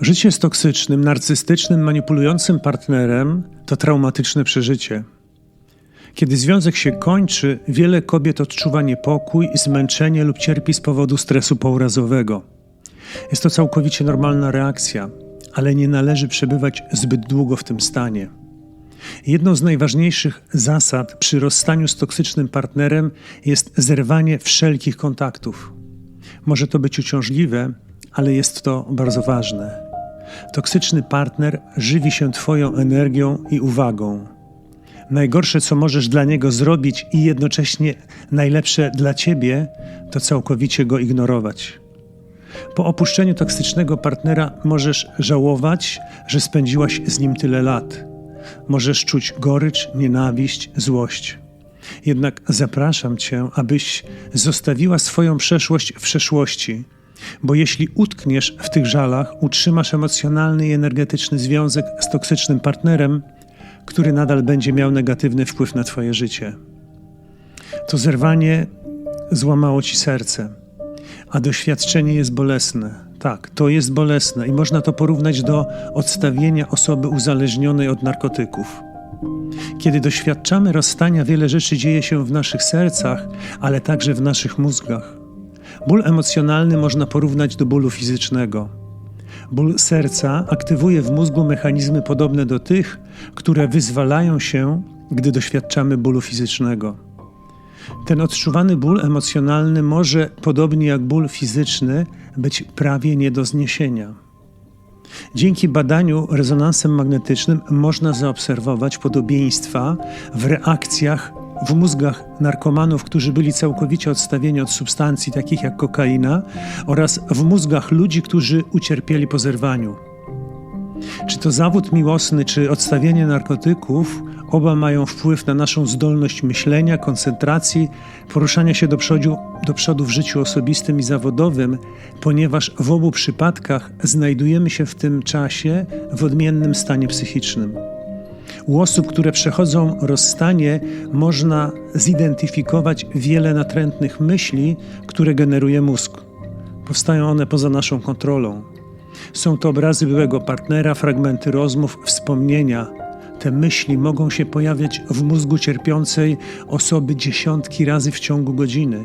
Życie z toksycznym, narcystycznym, manipulującym partnerem to traumatyczne przeżycie. Kiedy związek się kończy, wiele kobiet odczuwa niepokój, zmęczenie lub cierpi z powodu stresu pourazowego. Jest to całkowicie normalna reakcja, ale nie należy przebywać zbyt długo w tym stanie. Jedną z najważniejszych zasad przy rozstaniu z toksycznym partnerem jest zerwanie wszelkich kontaktów. Może to być uciążliwe, ale jest to bardzo ważne. Toksyczny partner żywi się Twoją energią i uwagą. Najgorsze, co możesz dla niego zrobić, i jednocześnie najlepsze dla Ciebie, to całkowicie go ignorować. Po opuszczeniu toksycznego partnera możesz żałować, że spędziłaś z nim tyle lat. Możesz czuć gorycz, nienawiść, złość. Jednak zapraszam Cię, abyś zostawiła swoją przeszłość w przeszłości bo jeśli utkniesz w tych żalach, utrzymasz emocjonalny i energetyczny związek z toksycznym partnerem, który nadal będzie miał negatywny wpływ na Twoje życie. To zerwanie złamało Ci serce, a doświadczenie jest bolesne. Tak, to jest bolesne i można to porównać do odstawienia osoby uzależnionej od narkotyków. Kiedy doświadczamy rozstania, wiele rzeczy dzieje się w naszych sercach, ale także w naszych mózgach. Ból emocjonalny można porównać do bólu fizycznego. Ból serca aktywuje w mózgu mechanizmy podobne do tych, które wyzwalają się, gdy doświadczamy bólu fizycznego. Ten odczuwany ból emocjonalny może, podobnie jak ból fizyczny, być prawie nie do zniesienia. Dzięki badaniu rezonansem magnetycznym można zaobserwować podobieństwa w reakcjach w mózgach narkomanów, którzy byli całkowicie odstawieni od substancji takich jak kokaina, oraz w mózgach ludzi, którzy ucierpieli po zerwaniu. Czy to zawód miłosny, czy odstawienie narkotyków, oba mają wpływ na naszą zdolność myślenia, koncentracji, poruszania się do przodu, do przodu w życiu osobistym i zawodowym, ponieważ w obu przypadkach znajdujemy się w tym czasie w odmiennym stanie psychicznym. U osób, które przechodzą rozstanie, można zidentyfikować wiele natrętnych myśli, które generuje mózg. Powstają one poza naszą kontrolą. Są to obrazy byłego partnera, fragmenty rozmów, wspomnienia. Te myśli mogą się pojawiać w mózgu cierpiącej osoby dziesiątki razy w ciągu godziny.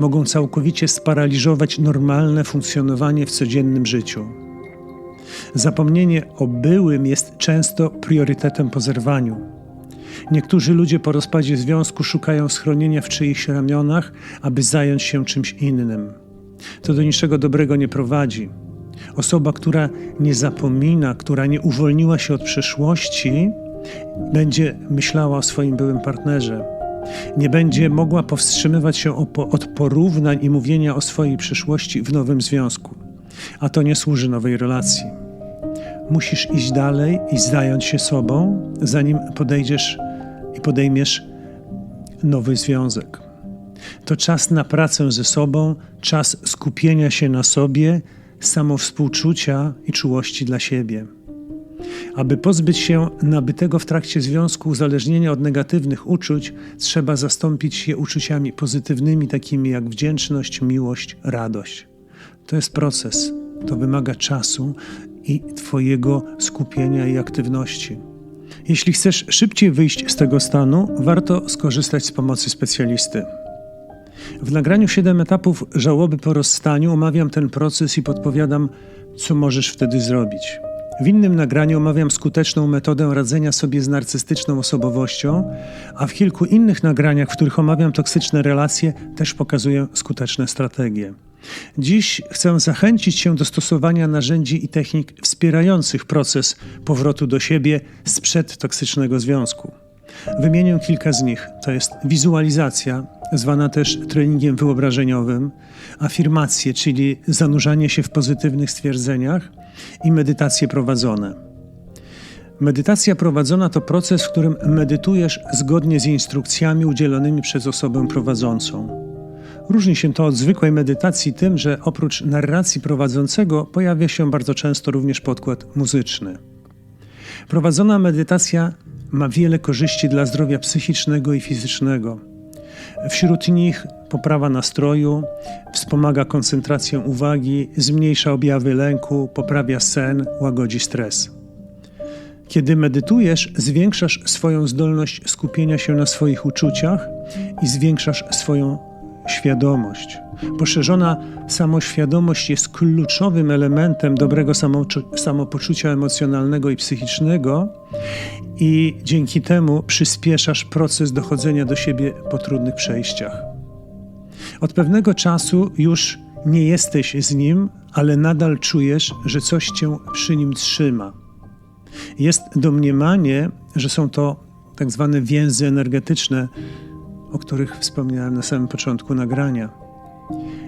Mogą całkowicie sparaliżować normalne funkcjonowanie w codziennym życiu. Zapomnienie o byłym jest często priorytetem po zerwaniu. Niektórzy ludzie po rozpadzie związku szukają schronienia w czyichś ramionach, aby zająć się czymś innym. To do niczego dobrego nie prowadzi. Osoba, która nie zapomina, która nie uwolniła się od przeszłości, będzie myślała o swoim byłym partnerze. Nie będzie mogła powstrzymywać się od porównań i mówienia o swojej przyszłości w nowym związku. A to nie służy nowej relacji musisz iść dalej i zająć się sobą, zanim podejdziesz i podejmiesz nowy związek. To czas na pracę ze sobą, czas skupienia się na sobie, samowspółczucia i czułości dla siebie. Aby pozbyć się nabytego w trakcie związku uzależnienia od negatywnych uczuć, trzeba zastąpić je uczuciami pozytywnymi, takimi jak wdzięczność, miłość, radość. To jest proces, to wymaga czasu i Twojego skupienia i aktywności. Jeśli chcesz szybciej wyjść z tego stanu, warto skorzystać z pomocy specjalisty. W nagraniu 7 etapów żałoby po rozstaniu omawiam ten proces i podpowiadam, co możesz wtedy zrobić. W innym nagraniu omawiam skuteczną metodę radzenia sobie z narcystyczną osobowością, a w kilku innych nagraniach, w których omawiam toksyczne relacje, też pokazuję skuteczne strategie. Dziś chcę zachęcić się do stosowania narzędzi i technik wspierających proces powrotu do siebie sprzed toksycznego związku. Wymienię kilka z nich. To jest wizualizacja, zwana też treningiem wyobrażeniowym, afirmacje, czyli zanurzanie się w pozytywnych stwierdzeniach i medytacje prowadzone. Medytacja prowadzona to proces, w którym medytujesz zgodnie z instrukcjami udzielonymi przez osobę prowadzącą. Różni się to od zwykłej medytacji tym, że oprócz narracji prowadzącego pojawia się bardzo często również podkład muzyczny. Prowadzona medytacja ma wiele korzyści dla zdrowia psychicznego i fizycznego. Wśród nich poprawa nastroju, wspomaga koncentrację uwagi, zmniejsza objawy lęku, poprawia sen, łagodzi stres. Kiedy medytujesz, zwiększasz swoją zdolność skupienia się na swoich uczuciach i zwiększasz swoją świadomość. Poszerzona samoświadomość jest kluczowym elementem dobrego samopoczucia emocjonalnego i psychicznego, i dzięki temu przyspieszasz proces dochodzenia do siebie po trudnych przejściach. Od pewnego czasu już nie jesteś z nim, ale nadal czujesz, że coś cię przy nim trzyma. Jest domniemanie, że są to tak zwane więzy energetyczne, o których wspomniałem na samym początku nagrania.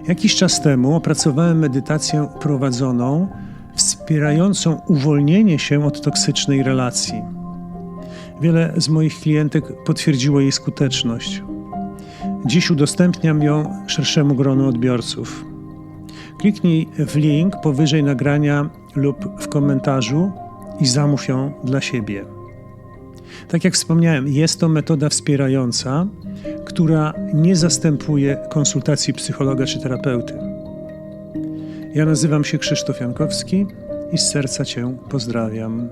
Jakiś czas temu opracowałem medytację prowadzoną, wspierającą uwolnienie się od toksycznej relacji. Wiele z moich klientek potwierdziło jej skuteczność. Dziś udostępniam ją szerszemu gronu odbiorców. Kliknij w link powyżej nagrania lub w komentarzu i zamów ją dla siebie. Tak jak wspomniałem, jest to metoda wspierająca, która nie zastępuje konsultacji psychologa czy terapeuty. Ja nazywam się Krzysztof Jankowski i z serca Cię pozdrawiam.